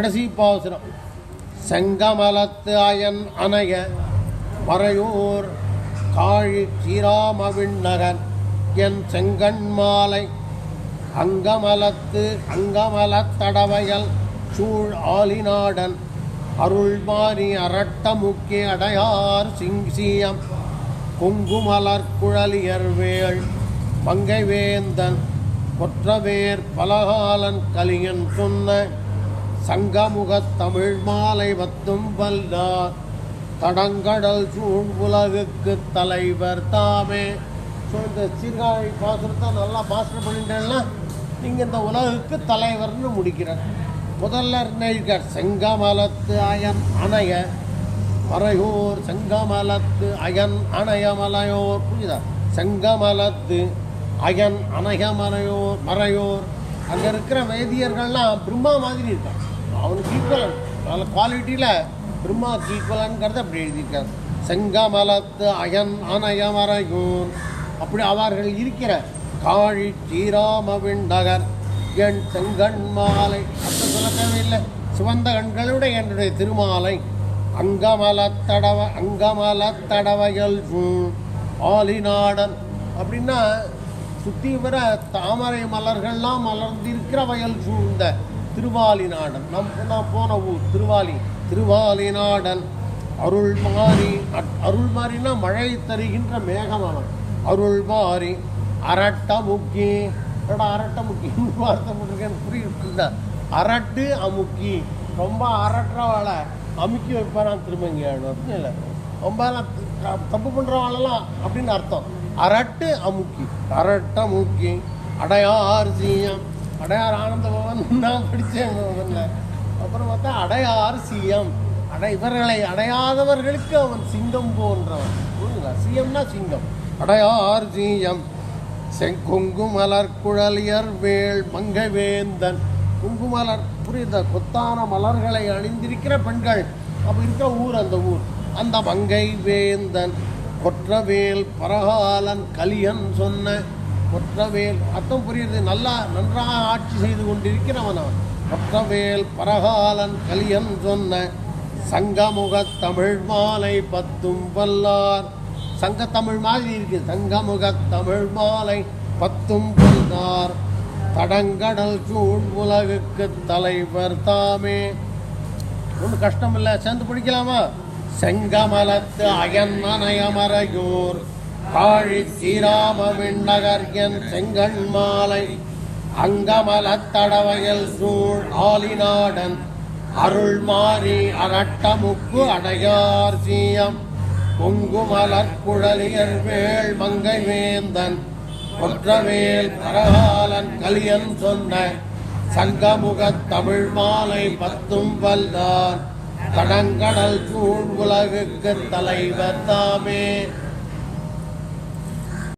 கடைசி பாசுரம். செங்கமலத்து அயன் அணைய மறையூர் காழி ஸ்ரீராம என் என் செங்கண்மாலை அங்கமலத்து அங்கமலத்தடவையல் சூழ் ஆலிநாடன் அருள்மாரி அரட்ட முக்கிய அடையார் சிங்சியம் குங்குமலர் குழலியர்வேள் மங்கைவேந்தன் கொற்றவேர் பலகாலன் கலியன் சொன்ன சங்கமுகத் தமிழ் மாலை வத்தும் வல்லார் தடங்கடல் சூழ் உலகுக்கு தலைவர் தாமே. ஸோ இந்த சீர்காழி பாசுரத்தை நல்லா மாஸ்டர் பண்ணிட்டேன்னா நீங்கள் இந்த உலகுக்கு தலைவர்னு முடிக்கிறார். முதல்ல நினைக்கிறார் செங்கமலத்து அயன் அணைய மறையோர் செங்கமலத்து அயன் அணையமலையோர். புரியுதா? செங்கமலத்து அயன் அணையமலையோர் மறையோர். அங்கே இருக்கிற வேதியர்கள்லாம் பிரம்மா மாதிரி இருக்காங்க. அவனுக்கு ஈக்குவலன் நல்ல குவாலிட்டியில் பிரம்மாக்கு ஈக்குவலன்கிறத அப்படி எழுதியிருக்கார். செங்கமலத்து அயன் அணையமறையோர் அப்படி அவர்கள் இருக்கிற காழி ஸ்ரீராம நகர் என் செங்கண் மாலை. அர்த்தம் சொல்ல தேவையில்லை. சிவந்த கண்களுடைய என்னுடைய திருமாலை. அங்கமலத்தடவ அங்கமலத்தடவைகள் ஆலிநாடன். அப்படின்னா சுற்றி வர தாமரை மலர்கள்லாம் மலர்ந்திருக்கிற வயல் சூழ்ந்த திருவாலிநாடன் நம் நான் போன ஊர் திருவாலி. திருவாலிநாடன் அருள் மாறி அருள் மாறினா மழை தருகின்ற மேகமானம். அருள் மாறி அரட்ட முக்கி. அரட்ட முக்கி? வார்த்தை போட்டிருக்கேன் புரியுது அரட்டு அமுக்கி. ரொம்ப அரட்டுறவாளை. அமுக்கி வைப்பாரான் திருமங்கி அர்த்தம் இல்லை. ரொம்ப தப்பு பண்ணுறவாளெல்லாம் அப்படின்னு அர்த்தம். அரட்டு அமுக்கி. அரட்ட முக்கி. அடையார் சீயம். அடையார் ஆனந்த பவன் நான் படித்தேன். முதல்ல அப்புறம் பார்த்தா அடையார் சிஎம். அடை இவர்களை அடையாதவர்களுக்கு அவன் சிங்கம் போன்றவன். புரியுங்களா சிஎம்னா சிங்கம். அடையார் சிஎம். செங்குங்குமலர் குழலியர் வேள் மங்கவேந்தன். குங்குமலர் புரியுத? கொத்தான மலர்களை அணிந்திருக்கிற பெண்கள். அப்போ இருக்கிற ஊர் அந்த ஊர். அந்த மங்கை வேந்தன் கொற்றவேல் பரகாலன் கலியன் சொன்ன கொற்றவேல். அர்த்தம் புரியுது? நல்லா நன்றாக ஆட்சி செய்து கொண்டிருக்கிறவன் அவன். கொற்றவேல் பரகாலன் கலியன் சொன்ன சங்கமுக தமிழ் மாலை பத்தும் வல்லார். சங்க தமிழ் மாதிரி இருக்கு. சங்கமுகத் தமிழ் மாலை பத்தும் வல்லார். தடங்கடல் சூழ் உலகுக்கு தலைவர் தாமே. ஒன்றும் கஷ்டம் இல்லை சேர்ந்து பிடிக்கலாமா? செங்கமலத்து அயன் மனையமரையூர் காழி ஸ்ரீராம விண்ணகர் என் செங்கண் மாலை அங்கமலத்தடவையில் சூழ் ஆலிநாடன் அருள் மாறி அரட்டமுக்கு அடையார் சீயம் பொங்குமலர் குழலியர் வேள் மங்கை வேந்தன் ஒற்றவேல் கரகாலன் கலியன் சொன்ன சங்கமுகத் தமிழ் மாலை பத்தும் வல்லார் கடங்கடல் சூழ் உலகுக்கு தலைவர் தாமே.